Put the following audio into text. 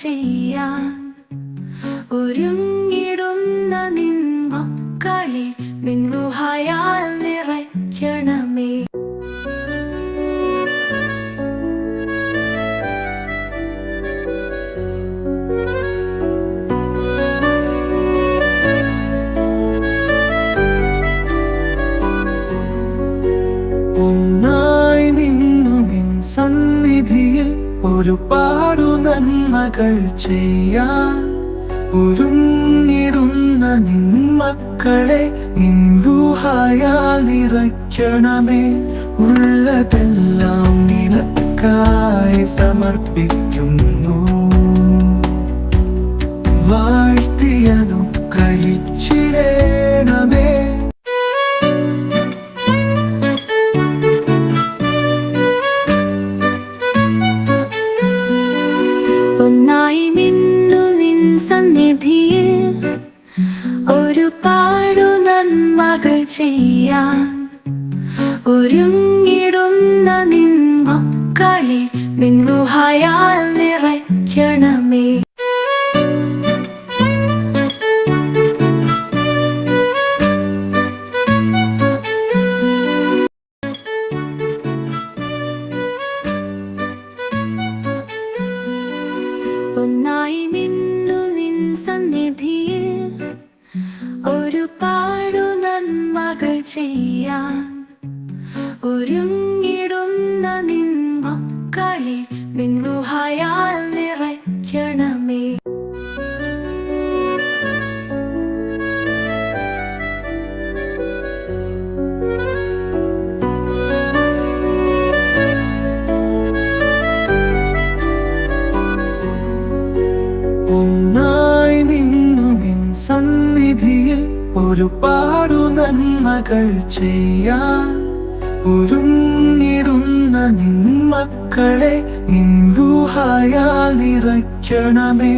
ചെയ്യാൻ ഒരുങ്ങിടുന്ന നിൻ മക്കളെ നിന്നുഹയാൽ നിറയ്ക്കണമേ. ഒന്നായി നിന്നു നിൻ സന്നിധിയിൽ ഒരുപാടു നന്മകൾ ചെയ്യാൻ ഒരുങ്ങിടുന്ന നിൻ മക്കളെ നിൻഗുഹായാൽ നിറയ്ക്കണമേ. ഉള്ളതെല്ലാം നിനക്കായി സമർപ്പിക്കുന്നു. വാഴ്ത്തിയനു കഴിച്ചിടേണമേ ഒന്നായി നിന്നു നിൻ സന്നിധിയിൽ. ഒരു പാടു നന്മകൾ ചെയ്യാൻ ഒരുങ്ങിടുന്ന നിൻ മക്കളെ നിന്നുഹായാൽ ഒന്നായി നിന്നു നിൻ സന്നിധിയിൽ. ഒരുപാടു നന്മകൾ ചെയ്യാൻ ഒരുങ്ങിടുന്ന ഒരുപാടു നന്മകൾ ചെയ്യാൻ ഒരുങ്ങിടുന്ന നിൻ മക്കളെ നിറയ്ക്കണമേ.